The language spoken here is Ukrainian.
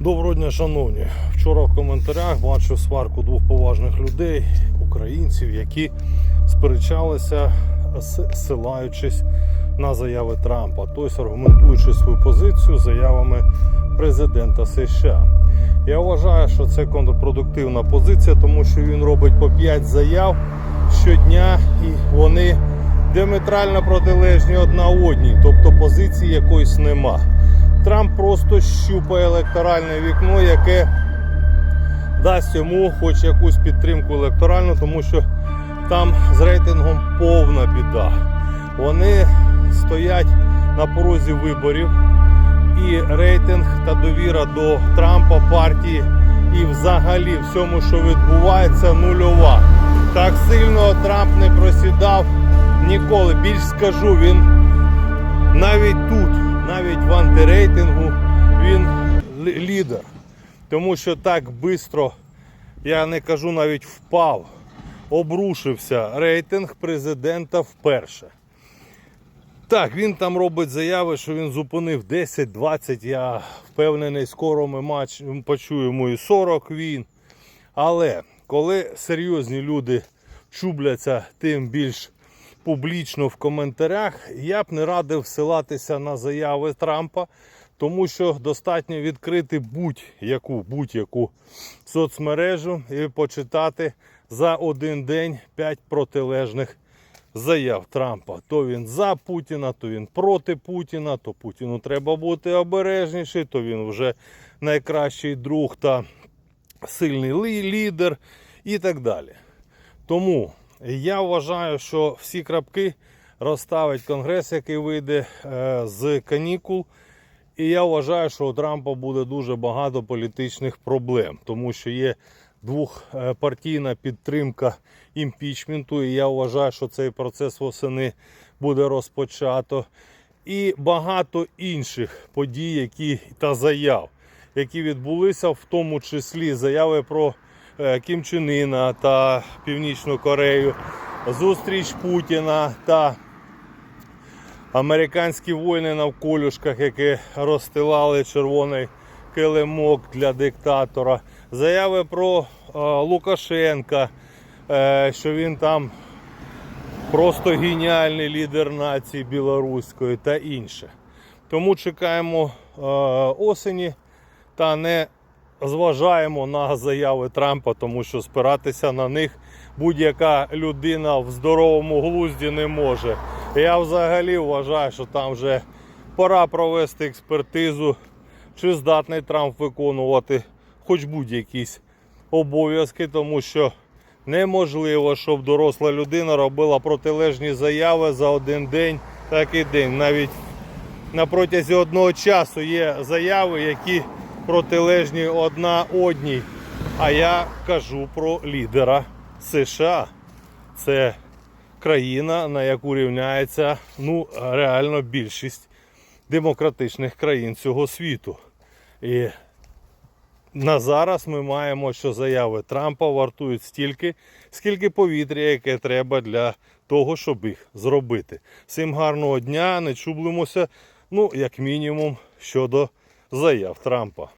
Доброго дня, шановні. Вчора в коментарях бачив сварку двох поважних людей, українців, які сперечалися, с- ссилаючись на заяви Трампа, тобто аргументуючи свою позицію заявами президента США. Я вважаю, що це контрпродуктивна позиція, тому що він робить по 5 заяв щодня, і вони діаметрально протилежні одна одній, тобто позиції якоїсь нема. Трамп просто щупає електоральне вікно, яке дасть йому хоч якусь підтримку електоральну, тому що там з рейтингом повна біда. Вони стоять на порозі виборів, і рейтинг та довіра до Трампа партії і взагалі всьому, що відбувається, нульова. Так сильно Трамп не просідав ніколи. Більш скажу, він лідер. Тому що так швидко, я не кажу навіть впав, обрушився рейтинг президента вперше. Так, він там робить заяви, що він зупинив 10-20. Я впевнений, скоро ми матч, почуємо і 40 він. Але коли серйозні люди чубляться тим більш публічно в коментарях, я б не радив ссилатися на заяви Трампа, тому що достатньо відкрити будь-яку будь-яку соцмережу і почитати за один день 5 протилежних заяв Трампа. То він за Путіна, то він проти Путіна, то Путіну треба бути обережніший, то він вже найкращий друг та сильний лідер і так далі. Тому я вважаю, що всі крапки розставить конгрес, який вийде е, з канікул. І я вважаю, що у Трампа буде дуже багато політичних проблем, тому що є двохпартійна підтримка імпічменту. І я вважаю, що цей процес восени буде розпочато. І багато інших подій, які та заяв, які відбулися, в тому числі заяви про е, Кім Чен Іна та Північну Корею, зустріч Путіна та американські воїни на вколюшках, які розстилали червоний килимок для диктатора, заяви про е, Лукашенка, е, що він там просто геніальний лідер нації білоруської та інше. Тому чекаємо е, осені та не зважаємо на заяви Трампа, тому що спиратися на них будь-яка людина в здоровому глузді не може. Я взагалі вважаю, що там вже пора провести експертизу, чи здатний Трамп виконувати хоч будь-якісь обов'язки, тому що неможливо, щоб доросла людина робила протилежні заяви за один день, так і день. Навіть на протязі одного часу є заяви, які протилежні одна одній. А я кажу про лідера США. Це країна, на яку рівняється ну, реально більшість демократичних країн цього світу. І на зараз ми маємо, що заяви Трампа вартують стільки, скільки повітря, яке треба для того, щоб їх зробити. Всім гарного дня, не чублимося, ну, як мінімум, щодо заяв Трампа.